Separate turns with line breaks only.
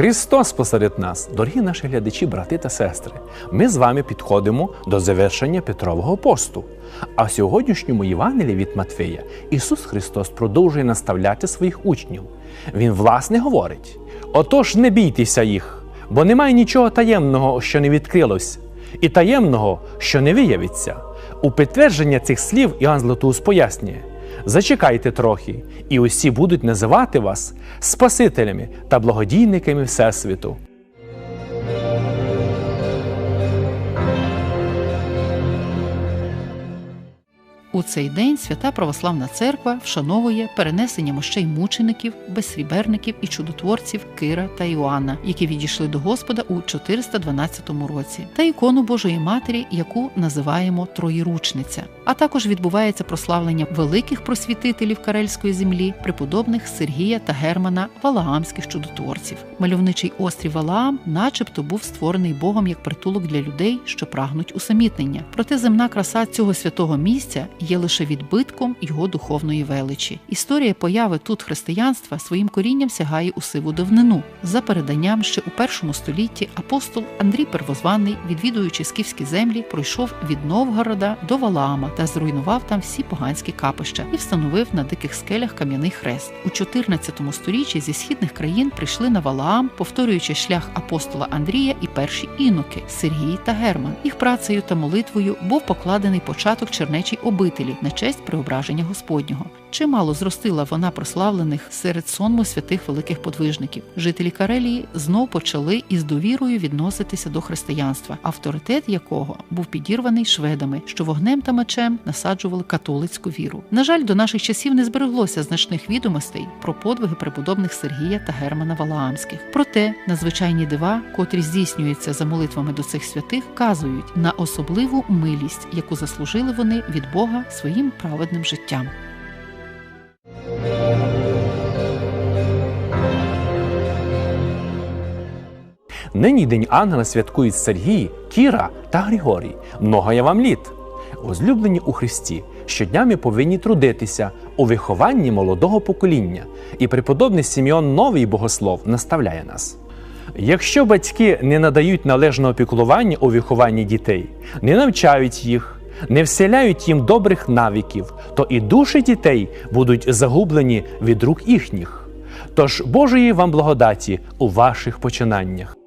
Христос посеред нас, дорогі наші глядачі, брати та сестри. Ми з вами підходимо до завершення Петрового посту. А в сьогоднішньому Євангелії від Матфея Ісус Христос продовжує наставляти своїх учнів. Він, власне, говорить: отож, не бійтеся їх, бо немає нічого таємного, що не відкрилось, і таємного, що не виявиться. У підтвердження цих слів Іоанн Златоуст пояснює: Зачекайте трохи, і усі будуть називати вас Спасителями та благодійниками Всесвіту.
У цей день свята православна церква вшановує перенесення мощей мучеників, безсріберників і чудотворців Кира та Іоанна, які відійшли до Господа у 412 році, та ікону Божої Матері, яку називаємо Троєручниця. А також відбувається прославлення великих просвітителів Карельської землі, преподобних Сергія та Германа Валаамських чудотворців. Мальовничий острів Валаам, начебто, був створений Богом як притулок для людей, що прагнуть усамітнення. Проте земна краса цього святого місця є лише відбитком його духовної величі. Історія появи тут християнства своїм корінням сягає у сиву давнину. За переданням, ще у першому столітті апостол Андрій Первозваний, відвідуючи скіфські землі, пройшов від Новгорода до Валаама та зруйнував там всі поганські капища і встановив на диких скелях кам'яний хрест. У 14 сторіччі зі східних країн прийшли на Валаам, повторюючи шлях апостола Андрія і перші іноки Сергій та Герман. Їх працею та молитвою був покладений початок чернечій обителі на честь преображення Господнього. Чимало зростила вона прославлених серед сонму святих великих подвижників. Жителі Карелії знов почали із довірою відноситися до християнства, авторитет якого був підірваний шведами, що вогнем та мечем насаджували католицьку віру. На жаль, до наших часів не збереглося значних відомостей про подвиги преподобних Сергія та Германа Валаамських. Проте надзвичайні дива, котрі здійснюються за молитвами до цих святих, вказують на особливу милість, яку заслужили вони від Бога своїм праведним життям.
Нині День Ангела святкують Сергій, Кіра та Григорій. Много я вам літ. Возлюблені у Христі, щодня ми повинні трудитися у вихованні молодого покоління, і преподобний Сімеон Новий Богослов наставляє нас. Якщо батьки не надають належного піклування у вихованні дітей, не навчають їх, не вселяють їм добрих навиків, то і душі дітей будуть загублені від рук їхніх. Тож Божої вам благодаті у ваших починаннях.